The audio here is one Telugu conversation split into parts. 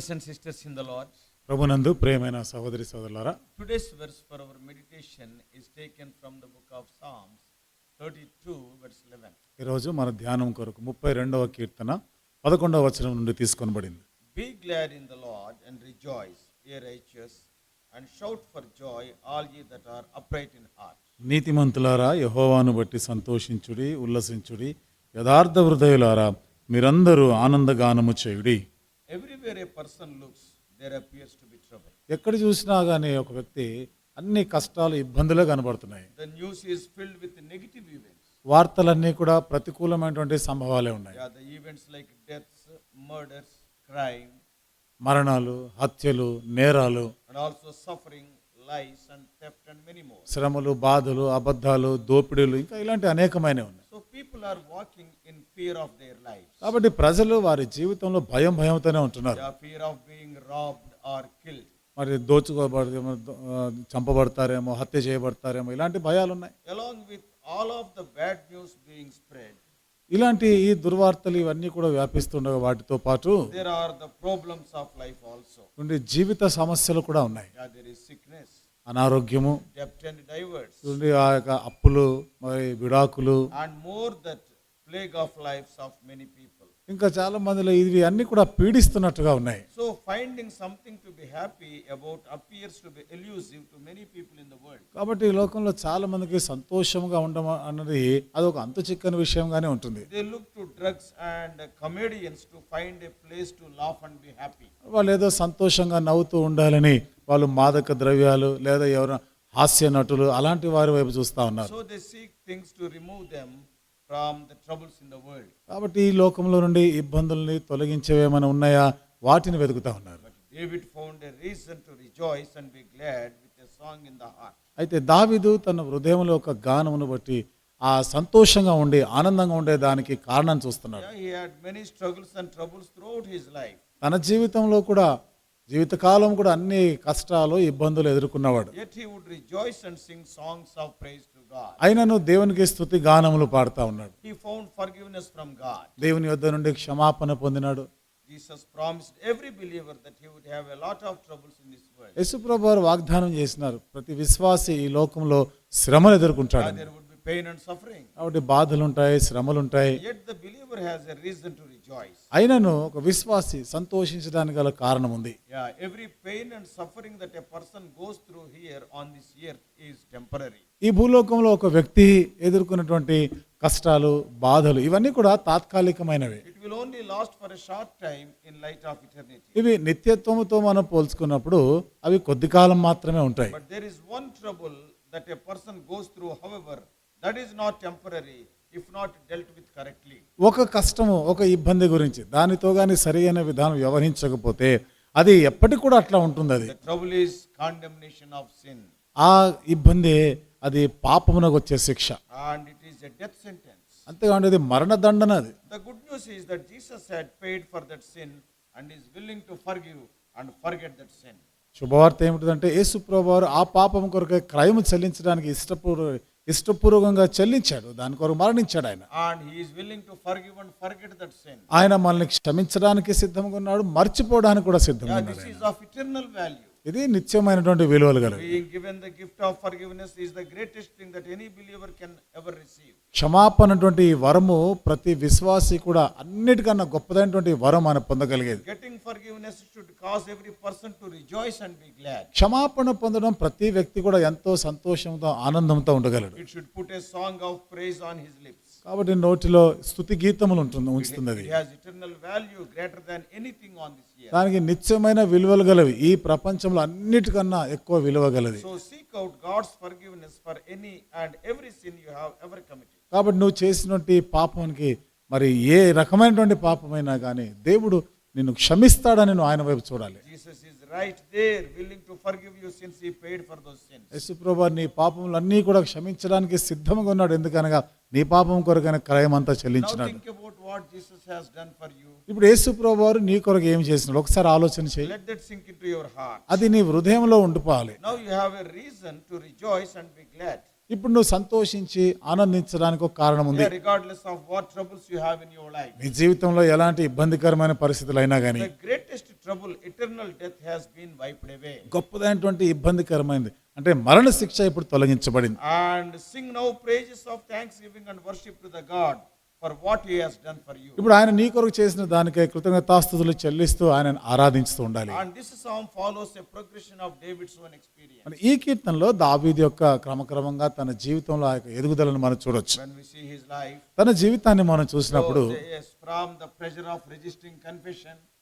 Brothers and sisters in the Lord ప్రభునందు ప్రేమైన సహోదరి సోదరులారా today's verse for our meditation is taken from the book of Psalms 32 verse 11 ఈ రోజు మన ధ్యానం కొరకు 32వ కీర్తన 11వ వచనం నుండి తీసుకోబడింది be glad in the Lord and rejoice ye righteous and shout for joy all you that are upright in heart నీతిమంతులారా యెహోవాను బట్టి సంతోషించుడి ఉల్లసించుడి యథార్థ హృదయులారా మీరందరూ ఆనందగానము చేయుడి. Everywhere a person looks there appears to be trouble ఎక్కడ చూసినా కానీ ఒక వ్యక్తి అన్ని కష్టాలు ఇబ్బందులే కనబడుతున్నాయి. వార్తలన్నీ కూడా ప్రతికూలమైనటువంటి సంభవాలే ఉన్నాయి. ఈవెంట్స్ లైక్ మర్డర్స్ క్రైమ్ మరణాలు హత్యలు నేరాలు అండ్ ఆల్సో సఫరింగ్ శ్రమలు బాధలు అబద్ధాలు దోపిడీలు ఇంకా ఇలాంటి అనేకమైన People are walking in fear of their lives. కాబట్టి ప్రజలు వారి జీవితంలో భయం భయంతోనే ఉంటున్నారు fear of being robbed or killed. మరి దోచుకోబడేమో చంపబడతారేమో హత్య చేయబడతారేమో ఇలాంటి భయాలు ఉన్నాయి Along with all of the bad news being spread, ఇలాంటి ఈ దుర్వార్తలు ఇవన్నీ కూడా వ్యాపిస్తుండగా వాటితో పాటు there are the problems of life also. ఉండే జీవిత సమస్యలు కూడా ఉన్నాయి there is sickness, అనారోగ్యము అప్పులు మరి విడాకులు and more that plague of life of many people ఇంకా చాలా మందిలో ఇవి అన్ని కూడా పీడిస్తున్నట్టుగా ఉన్నాయి. So finding something to be happy about appears to be elusive to many people in the world కాబట్టి ఈ లోకంలో చాలా మందికి సంతోషంగా ఉండడం అన్నది అది ఒక అంత చిక్కని విషయంగానే ఉంటుంది. They look to drugs and comedians to find a place to laugh and be happy వాళ్ళు ఏదో సంతోషంగా నవ్వుతూ ఉండాలని వాళ్ళు మాదక ద్రవ్యాలు లేదా ఎవరైనా హాస్య నటులు అలాంటి వారి వైపు చూస్తా ఉన్నారు. So they seek things to remove them from the troubles in the world. కాబట్టి ఈ లోకంలో నుండి ఇబ్బందుల్ని తొలగించేవేమైనా ఉన్నాయా వాటిని వెతుకుతా ఉన్నారు But David found a reason to rejoice and be glad with a song in the heart. అయితే దావీదు తన హృదయంలో ఒక గానమును బట్టి ఆ సంతోషంగా ఉండి ఆనందంగా ఉండే దానికి కారణం చూస్తున్నాడు he had many struggles and troubles throughout his life. తన జీవితంలో కూడా జీవితకాలం కూడా అన్ని కష్టాలు ఇబ్బందులు ఎదుర్కొన్నవాడు. అయినను దేవునికి స్థుతి గానములు పాడుతూ ఉన్నాడు. దేవుని వద్ద నుండి క్షమాపణ పొందినాడు. యశు ప్రభు వాగ్దానం చేసినారు ప్రతి విశ్వాసి ఈ లోకంలో శ్రమలు ఎదుర్కొంటాడు pain and suffering. కాబట్టి బాధలు ఉంటాయి శ్రమలు ఉంటాయి Yet the believer has a reason to rejoice. అయినను ఒక విశ్వాసి సంతోషించడానికి గల కారణం ఉంది Yeah, every pain and suffering that a person goes through here on this earth is temporary. ఈ భూలోకంలో ఒక వ్యక్తి ఎదుర్కొన్నటువంటి కష్టాలు బాధలు ఇవన్నీ కూడా తాత్కాలికమైనవి It will only last for a short time in light of eternity. ఇవి నిత్యత్వముతో మనం పోల్చుకున్నప్పుడు అవి కొద్ది కాలం మాత్రమే ఉంటాయి But there is one trouble that a person goes through, however, that is not temporary if not dealt with correctly ఒక కష్టము ఒక ఇబ్బంది గురించి దానితో కానీ సరైన విధానం వ్యవహరించకపోతే అది ఎప్పటికి కూడా అట్లా ఉంటుంది అది. Trouble is condemnation of sin ఆ ఇబ్బంది అది పాపమునకు వచ్చే శిక్ష. And it is a death sentence అంతే ఇది మరణ దండన అది. The good news is that Jesus had paid for that sin and is willing to forgive and forget that sin శుభవార్త ఏమిటంటే యేసు ప్రభువారు ఆ పాపం కొరకు క్రైమ్ చెల్లించడానికి ఇష్టపూర్వ ఇష్టపూర్వకంగా చెల్లించాడు దాని కొరకు మరణించాడు ఆయన And he is willing to forgive and forget that sin. ఆయన మనల్ని క్షమించడానికి సిద్ధంగా ఉన్నాడు మర్చిపోవడానికి కూడా సిద్ధంగా ఉన్నాడు value. ఇది నిత్యమైనటువంటి విలువలు గల క్షమాపణ వరము ప్రతి విశ్వాసి కూడా అన్నిటికన్నా గొప్పదైనటువంటి వరం ఆయన పొందగలిగేది. క్షమాపణ పొందడం ప్రతి వ్యక్తి కూడా ఎంతో సంతోషంతో ఆనందంతో ఉండగలడు. It should put of praise on his lips కాబట్టి నోటిలో స్తుతి గీతములు ఉంటుంది ఉంచుతుంది అది. దానికి నిత్యమైన విలువలు గలవి ఈ ప్రపంచంలో అన్నిటికన్నా ఎక్కువ విలువ గలది. కాబట్టి నువ్వు చేసినటువంటి పాపానికి మరి ఏ రకమైనటువంటి పాపమైనా కానీ దేవుడు నిన్ను క్షమిస్తాడని నువ్వు ఆయన వైపు చూడాలి Is right there willing to forgive you since he paid for those sins. యశుప్రభు నీ పాపములన్నీ కూడా క్షమించడానికి సిద్ధంగా ఉన్నాడు ఎందుకనగా నీ పాపం కొరకైన క్రయం అంతా Now చెల్లించినాడు think about what Jesus has done for you. ఇప్పుడు యేసుప్రభు వారు నీ కొరకు ఏం చేసినాడు ఒకసారి ఆలోచన చేయి Let that sink into your heart. అది నీ హృదయంలో ఉండిపోవాలి Now you have a reason to rejoice and be glad. ఇప్పుడు నువ్వు సంతోషించి ఆనందించడానికి ఒక కారణం ఉంది. మీ జీవితంలో ఎలాంటి ఇబ్బందికరమైన పరిస్థితులు అయినా కానీ greatest trouble eternal death has been wiped away గొప్పదైనటువంటి ఇబ్బందికరమైనది అంటే మరణ శిక్ష ఇప్పుడు తొలగించబడింది. And sing now praises of thanksgiving and worship to the God for what has done for you ఇప్పుడు ఆయన నీ కొరకు చేసిన దానికి కృతజ్ఞతాస్తుతులు చెల్లిస్తూ ఆయన ఆరాధించుతూ ఉండాలి. ఈ కీర్తనలో దావీది యొక్క క్రమక్రమంగా తన జీవితంలో ఆయన ఎదుగుదలను మనం చూడొచ్చు. తన జీవితాన్ని మనం చూసినప్పుడు from the pressure of registering confession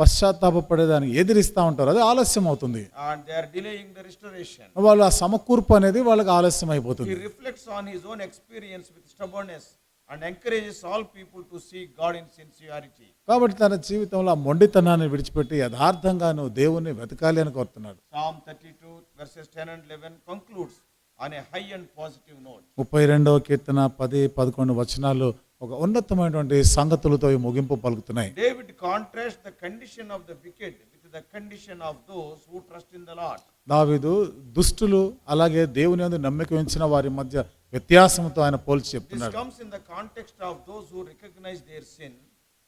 పశ్చాత్తాపడేదానికి ఎదిరిస్తా ఉంటారు. అది ఆలస్యం అవుతుంది. వాళ్ళు ఆ సమకూర్పు అనేది వాళ్ళకి ఆలస్యం అయిపోతుంది. Reflects on his own experience with stubbornness and encourages all people to see God in sincerity కాబట్టి తన జీవితంలో ఆ మొండితనాన్ని విడిచిపెట్టి యథార్థంగా నువ్వు దేవుణ్ణి వెతకాలి అని కోరుతున్నాడు. Psalm thirty two versus ten and eleven concludes అనే హై అండ్ పాజిటివ్ నోట్ ముప్పై రెండవ కీర్తన పది పదకొండు వచనాలు ఒక ఉన్నతమైనటువంటి సంగతులతో ముగింపు పలుకుతున్నాయి. David contrast the condition of the wicked with the condition of those who trust in the Lord దావీదు దుష్టులు అలాగే దేవుని యందు నమ్మకం ఉంచిన వారి మధ్య వ్యత్యాసంతో ఆయన పోల్చి చెప్తున్నాడు. This comes in the context of those who recognize their sin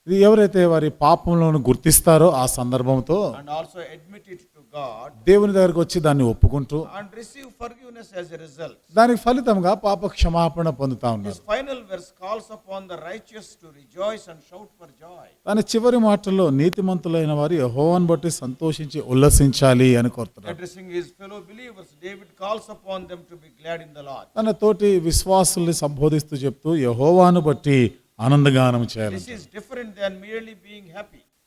ఇది ఎవరైతే వారి పాపంలో గుర్తిస్తారో ఆ సందర్భంతో అండ్ ఆల్సో అడ్మిటెడ్ దేవుని దగ్గరకు వచ్చి దాన్ని ఒప్పుకుంటూ and receive forgiveness as a result. దానికి ఫలితంగా పాప క్షమాపణ పొందుతా ఉన్నారు This final verse calls upon the righteous to rejoice and shout for joy. దాని చివరి మాటల్లో నీతిమంతులైన వారు యెహోవాను బట్టి సంతోషించి ఉల్లసించాలి అని కోరుతున్నారు Addressing his fellow believers, David calls upon them to be glad in the Lord. తన తోటి విశ్వాసుల్ని సంబోధిస్తూ చెప్తూ యహోవాను బట్టి ఆనందగానం చేయాలి This is different than merely being happy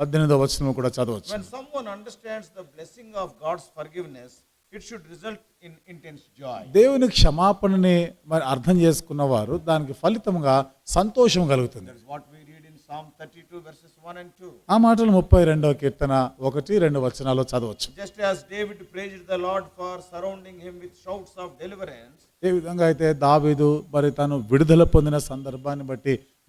పద్దెనిమిదో వచనం కూడా చదవచ్చు. When someone understands the blessing of God's forgiveness it should result in intense joy దేవుని క్షమాపణని మరి అర్థం చేసుకున్న వారు దానికి ఫలితంగా సంతోషం కలుగుతుంది. What we read in Psalm 32 verses 1 and 2 ఆ మాటలు 32వ కీర్తన ఒకటి రెండు వచనాలు చదవచ్చు. Just as David praised the Lord for surrounding him with shouts of deliverance ఏ విధంగా అయితే దావీదు మరి తను విడుదల పొందిన సందర్భాన్ని బట్టి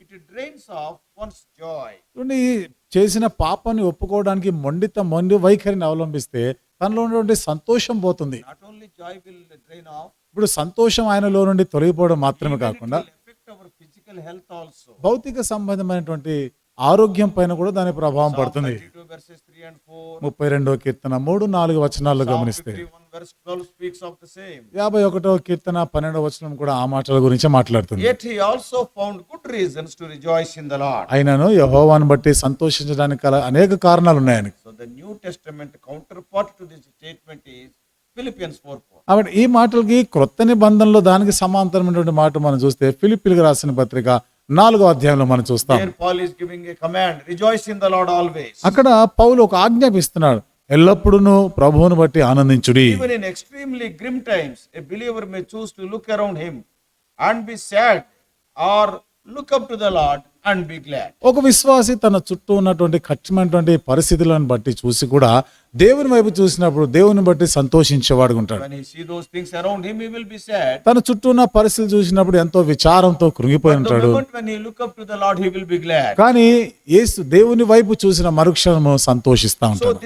it drains off one's joy. చూడండి చేసిన పాపాన్ని ఒప్పుకోవడానికి మొండిత మొండి వైఖరిని అవలంబిస్తే తనలో ఉన్నటువంటి సంతోషం పోతుంది Not only joy will drain off, ఇప్పుడు సంతోషం ఆయనలో నుండి తొలగిపోవడం మాత్రమే కాకుండా. భౌతిక సంబంధమైనటువంటి ఆరోగ్యం పైన కూడా దాని ప్రభావం పడుతుంది 32 verses 3 and 4. ముప్పై రెండవ కీర్తన మూడు నాలుగు Psalm గమనిస్తే 51 verse 12 speaks of the same. యాభై ఒకటవ కీర్తన పన్నెండవ వచనం కూడా ఆ మాటల గురించి మాట్లాడుతుంది. అయినను యహోవాను బట్టి సంతోషించడానికి గల అనేక కారణాలు ఉన్నాయని Testament counterpart to this statement is Philippians 4 4. కాబట్టి ఈ మాటలకి క్రొత్త నిబంధనలో దానికి సమాంతరమైనటువంటి మాట మనం చూస్తే ఫిలిపిలకు రాసిన పత్రిక నాలుగో అధ్యాయంలో మనం చూస్తాం. అక్కడ పౌలు ఒక ఆజ్ఞాపిస్తున్నాడు ఎల్లప్పుడూ ప్రభువును బట్టి ఆనందించుడి. And be sad or look to the Lord and be glad. ఒక విశ్వాసి తన చుట్టూ ఉన్నటువంటి కఠినమైనటువంటి పరిస్థితులను బట్టి చూసి కూడా దేవుని వైపు చూసినప్పుడు దేవుని బట్టి సంతోషించేవాడు ఉంటాడు. తన చుట్టూ ఉన్న పరిస్థితులు చూసినప్పుడు ఎంతో విచారంతో కృంగిపోయి ఉంటాడు. కానీ యేసు దేవుని వైపు చూసిన మరుక్షణము సంతోషిస్తా ఉంటాడు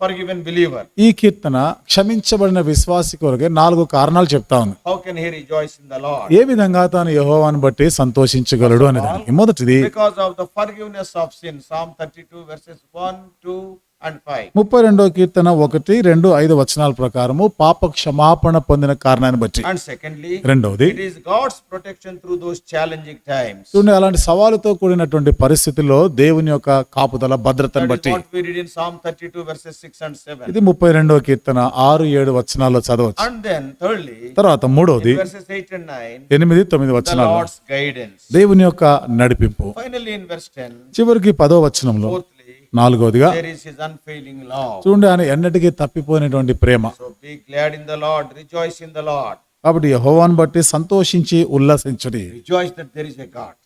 ఫర్ గివెన్ బిలీవర్ ఈ కీర్తన క్షమించబడిన విశ్వాసి కొరకే నాలుగు కారణాలు చెప్తా ఉంది. హౌ కెన్ హి ఏ విధంగా తాను యెహోవాను బట్టి సంతోషించగలడు అనేది మొదటిది because of the forgiveness of sin Psalm 32 verses 1 2 ముప్పై రెండో కీర్తన ఒకటి రెండు ఐదు వచనాల ప్రకారము పాప క్షమాపణ పొందిన కారణాన్ని బట్టి And secondly, రెండవది it is God's protection through those challenging times. చూడండి అలాంటి సవాలుతో కూడినటువంటి పరిస్థితుల్లో దేవుని యొక్క కాపుదల భద్రతను బట్టి we read in Psalm 32 verses 6 and 7. ఇది ముప్పై రెండో కీర్తన ఆరు ఏడు వచనాల్లో చదవచ్చు And then thirdly, తర్వాత మూడవది verses 8 and 9, ఎనిమిది తొమ్మిది the వచనాలు Lord's guidance. దేవుని యొక్క నడిపింపు Finally, in verse 10, చివరికి పదో వచనంలో fourthly, నాలుగవదిగా. చూడండి ఆయన ఎన్నటికీ తప్పిపోయినటువంటి ప్రేమ. కాబట్టి హోవాన్ బట్టి సంతోషించి ఉల్లసించడి.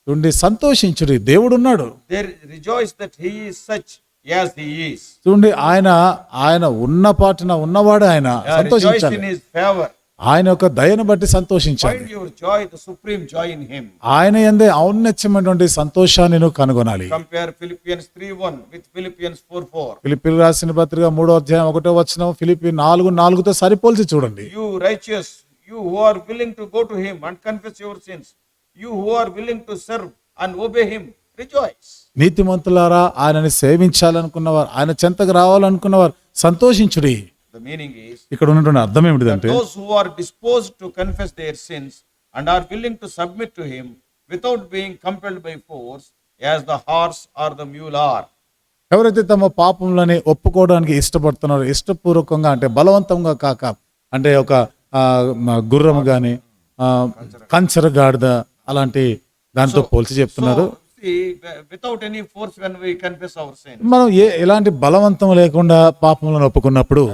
చూడండి సంతోషించడి. దేవుడు ఉన్నాడు. చూడండి ఆయన ఆయన ఉన్న పాటిన ఉన్నవాడు ఆయన. సంతోషించాలి. ఆయన యొక్క దయను బట్టి సంతోషించాలి ఆయన ఎందే ఔన్నత్యమైనటువంటి సంతోషాన్ని నువ్వు కనుగొనాలి. ఫిలిపిన్ రాసిన పత్రిక మూడో అధ్యాయం ఒకటో వచ్చిన ఫిలిపిన్ నాలుగు నాలుగుతో సరిపోల్చి చూడండి. You righteous you who are willing to go to him and confess your sins you who are willing to serve and obey him rejoice నీతిమంతులారా ఆయనని సేవించాలనుకున్నవారు ఆయన చెంతకు రావాలనుకున్నవారు సంతోషించుడి. ఇక్కడ ఉన్నటువంటి అర్థం ఏమిటంటే those confess their sins and are willing submit to without being compelled force as the horse or the mule or ఎవరైతే తమ పాపములని ఒప్పుకోవడానికి ఇష్టపడుతున్నారో ఇష్టపూర్వకంగా అంటే బలవంతంగా కాక అంటే ఒక గుర్రము గాని కంచర గాడిద అలాంటి దానితో పోల్చి చెప్తున్నారు. Without any force when we మనం ఎలాంటి బలవంతం లేకుండా పాపంలో ఒప్పుకున్నప్పుడు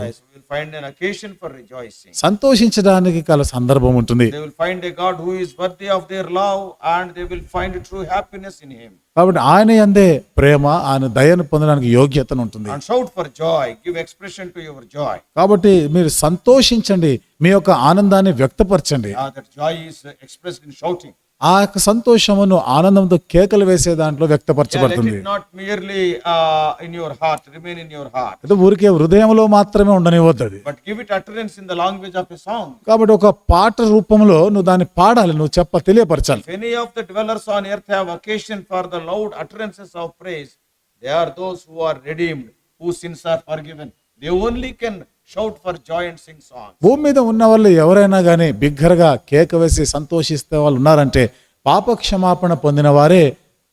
ఫైండ్ అకేషన్ ఫర్ రిజాయిసింగ్ సంతోషించడానికి కల సందర్భం ఉంటుంది. Find a God who of their love and they will find true happiness in him కాబట్టి ఆయన అందే ప్రేమ ఆయన దయను పొందడానికి యోగ్యతను ఉంటుంది. And shout for joy give expression to your joy కాబట్టి మీరు సంతోషించండి. మీ యొక్క ఆనందాన్ని వ్యక్తపరచండి. That joy is expressed in shouting ఆ యొక్క సంతోషమును ఆనందంతో కేకలు వేసే దాంట్లో వ్యక్తపరచబడుతుంది. ఊరికే హృదయంలో మాత్రమే ఉండనివద్దు కాబట్టి ఒక పాట రూపంలో నువ్వు దాన్ని పాడాలి నువ్వు చెప్ప తెలియపరచాలి. Any of on earth occasion for the loud utterances of praise they are those who they only can shout for joy and sing song భూమి మీద ఉన్న వాళ్ళు ఎవరైనా కానీ బిగ్గరగా కేక వేసి సంతోషిస్తే వాళ్ళు ఉన్నారంటే పాపక్షమాపణ పొందిన వారే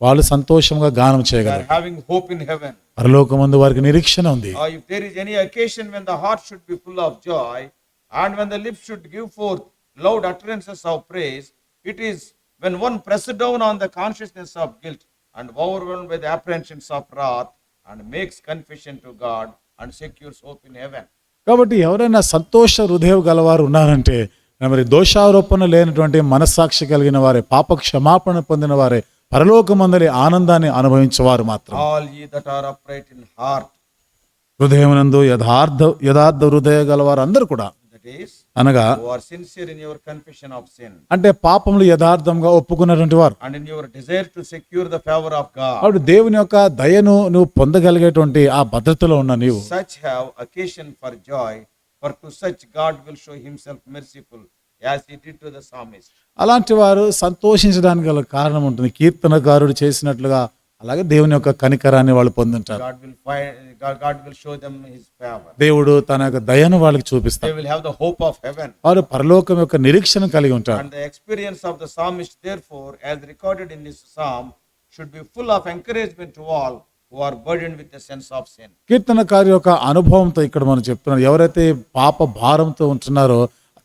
వాళ్ళు సంతోషంగా గానం చేయగలరు. హావింగ్ హోప్ ఇన్ హెవెన్ పరలోకమందు వారికి నిరీక్షణ ఉంది. If there is any occasion when the heart should be full of joy and when the lips should give forth loud utterances of praise it is when one press down on the consciousness of guilt and overwhelmed by the apprehensions of wrath and makes confession to God and secures hope in heaven కాబట్టి ఎవరైనా సంతోష హృదయం గలవారు ఉన్నారంటే మరి దోషారోపణ లేనటువంటి మనస్సాక్షి కలిగిన వారే పాప క్షమాపణ పొందిన వారే పరలోకమందలి ఆనందాన్ని అనుభవించేవారు మాత్రం. Are upright in heart, హృదయమునందు యథార్థ యథార్థ హృదయ గలవారు అందరూ కూడా అనగా అంటే పాపములు యథార్థంగా ఒప్పుకున్నటువంటి వారు. Secure the favour of God దేవుని యొక్క దయను నువ్వు పొందగలిగేటువంటి ఆ భద్రతలో ఉన్న నీవు. Such have occasion for joy for to such God will show himself merciful as it it to the అలాంటి వారు సంతోషించడానికి గల కారణం ఉంటుంది. కీర్తనకారుడు చేసినట్లుగా అలాగే దేవుని యొక్క కనికరాన్ని వాళ్ళు పొందుంటారు. దేవుడు తన యొక్క దయను వాళ్ళకి చూపిస్తారు వారు పరలోకం యొక్క నిరీక్షణ కలిగి ఉంటారు. Experience of the psalmist therefore as recorded in Psalm should be full of encouragement to all కీర్తనకారి యొక్క అనుభవంతో ఇక్కడ మనం చెప్తున్నారు ఎవరైతే పాప భారంతో ఉంటున్నారో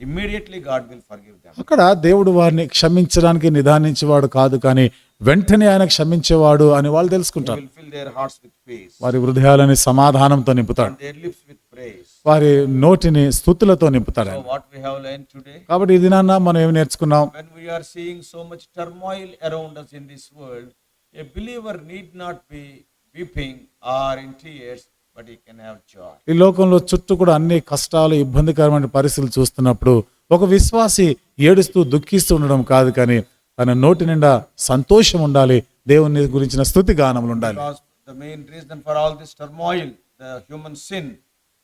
ఇమ్మీడియట్లీ గాడ్ విల్ ఫర్ అక్కడ దేవుడు వారిని క్షమించడానికి నిదానించేవాడు కాదు కానీ వెంటనే ఆయన క్షమించేవాడు అని వాళ్ళు తెలుసుకుంటారు. వారి హృదయాలని సమాధానంతో నింపుతాడు. వారి నోటిని స్థుతులతో నింపుతాడు కాబట్టి ఇది నాన్న మనం ఏమి నేర్చుకున్నాం? Seeing so much turmoil around in this world a believer need not be or in ఈ లోకంలో చుట్టూ కూడా అన్ని కష్టాలు ఇబ్బందికరమైన పరిస్థితులు చూస్తున్నప్పుడు ఒక విశ్వాసి ఏడుస్తూ దుఃఖిస్తూ ఉండడం కాదు కానీ తన నోటి నిండా సంతోషం ఉండాలి దేవుని గురించిన స్థుతి గానములు ఉండాలి the main reason for all this turmoil, the human sin,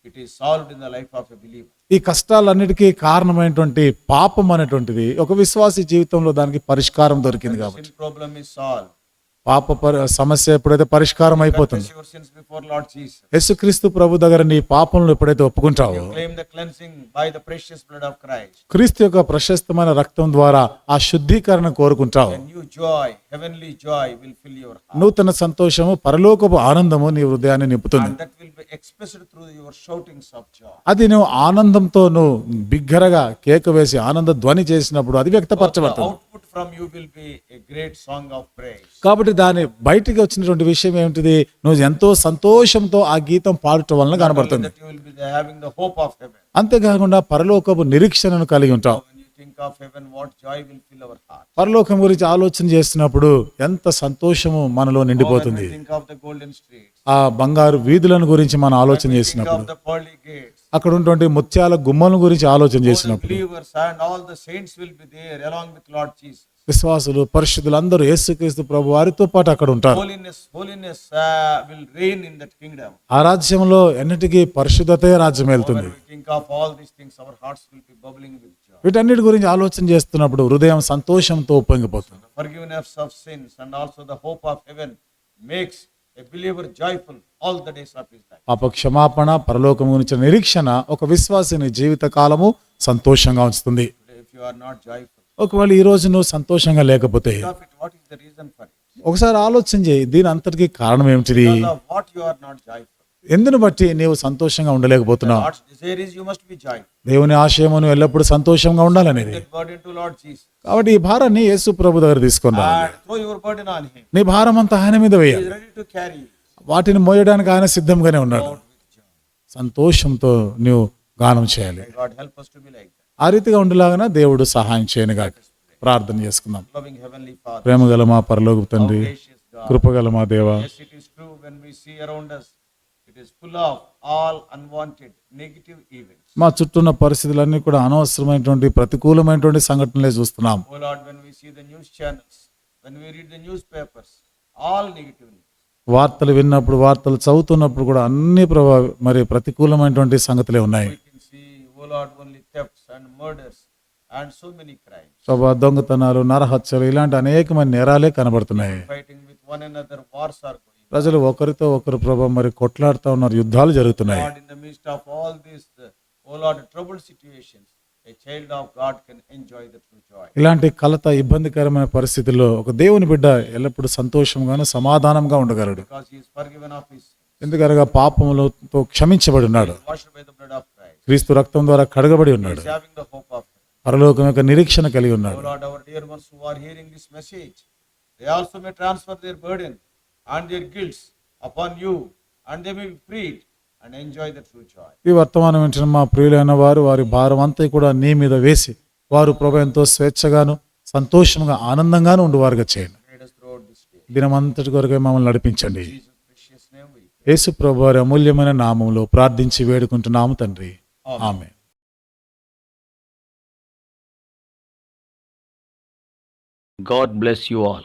it is solved in the life of a believer. ఈ కష్టాలన్నిటికీ కారణమైనటువంటి పాపం అనేటువంటిది ఒక విశ్వాసి జీవితంలో దానికి పరిష్కారం దొరికింది కాబట్టి problem is solved. పాప సమస్య ఎప్పుడైతే పరిష్కారం అయిపోతుంది? యేసుక్రీస్తు ప్రభు దగ్గర నీ పాపంలో ఎప్పుడైతే ఒప్పుకుంటావో క్రీస్తు యొక్క ప్రశస్తమైన రక్తం ద్వారా ఆ శుద్ధీకరణ కోరుకుంటావు. నూతన సంతోషము పరలోకపు ఆనందము నీ హృదయాన్ని నింపుతుంది. అది నువ్వు ఆనందంతో నువ్వు బిగ్గరగా కేక వేసి ఆనంద ధ్వని చేసినప్పుడు అది వ్యక్తపరచబడుతుంది. కాబట్టి దాని బయటికి వచ్చినటువంటి విషయం ఏంటిది నువ్వు ఎంతో సంతోషంతో ఆ గీతం పాడటం వలన కనబడుతుంది. అంతేకాకుండా పరలోకపు నిరీక్షణను కలిగి ఉంటావు. పరలోకం గురించి ఆలోచన చేస్తున్నప్పుడు ఎంత సంతోషము మనలో నిండిపోతుంది. ఆ బంగారు వీధులను గురించి మనం ఆలోచన చేసినప్పుడు. అక్కడ ఉన్నటువంటి ముత్యాల గుమ్మల గురించి ఆలోచన చేసినప్పుడు విశ్వాసులు పరిశుద్ధులు అందరూ యేసుక్రీస్తు ప్రభు వారితో పాటు అక్కడ ఉంటారు. ఆ రాజ్యంలో ఎన్నిటికీ పరిశుద్ధతే రాజ్యం వెళ్తుంది. వీటన్నిటి గురించి ఆలోచన చేస్తున్నప్పుడు హృదయం సంతోషంతో ఉపయోగపోతుంది forgiveness of sins and also the hope of heaven makes పాప క్షమాపణ పరలోకము నుంచి నిరీక్షణ ఒక విశ్వాసిని జీవిత కాలము సంతోషంగా ఉంచుతుంది. ఒకవేళ ఈ రోజు నువ్వు సంతోషంగా లేకపోతే ఒకసారి ఆలోచించే దీని అంతటికి కారణం ఏమిటి ఎందుని బట్టి నీవు సంతోషంగా ఉండలేకపోతున్నావు? దేవుని ఆశయమును ఎల్లప్పుడూ సంతోషంగా ఉండాలనేది. కాబట్టి ఈ భారాన్ని యేసు ప్రభు దగ్గర తీసుకున్నా నీ భారం అంతా ఆయన మీద వేయాలి. వాటిని మోయడానికి ఆయన సిద్ధంగానే ఉన్నాడు. సంతోషంతో నువ్వు గానం చేయాలి. ఆ రీతిగా ఉండేలాగా దేవుడు సహాయం చేయని గాడు ప్రార్థన చేసుకుందాం. ప్రేమ గల మా పరలోకి కృపగల మా దేవ. మా చుట్టూ ఉన్న పరిస్థితులన్నీ కూడా అనవసరమైనటువంటి ప్రతికూలమైనటువంటి సంఘటనలే చూస్తున్నాం. వార్తలు విన్నప్పుడు వార్తలు చదువుతున్నప్పుడు కూడా అన్ని ప్రభావి మరి ప్రతికూలమైనటువంటి సంగతులే ఉన్నాయి. దొంగతనాలు నరహత్యలు ఇలాంటి అనేకమైన నేరాలే కనబడుతున్నాయి. ప్రజలు ఒకరితో ఒకరు ప్రభా మరి కొట్లాడుతూ ఉన్నారు. యుద్ధాలు జరుగుతున్నాయి. ఇలాంటి కలత ఇబ్బందికరమైన పరిస్థితుల్లో ఒక దేవుని బిడ్డ ఎల్లప్పుడూ సంతోషంగా సమాధానంగా ఉండగలడు. ఎందుకనగా పాపములతో క్షమించబడి ఉన్నాడు క్రీస్తు రక్తం ద్వారా కడగబడి ఉన్నాడు. పరలోకం యొక్క నిరీక్షణ కలిగి ఉన్నాడు. And their guilts upon you, and they may be freed and enjoy the true joy. ఈ వర్తమానం వింటున్న మా ప్రియులైన వారు వారి భారం అంతా కూడా నీ మీద వేసి వారు ప్రభు ఎంతో స్వేచ్ఛగాను సంతోషంగా ఆనందంగాను ఉండువారుగా చేయండి. దినమంతటి కొరకే మమ్మల్ని నడిపించండి. యేసు ప్రభు వారి అమూల్యమైన నామంలో ప్రార్థించి వేడుకుంటున్నాము తండ్రి ఆమె God bless you all.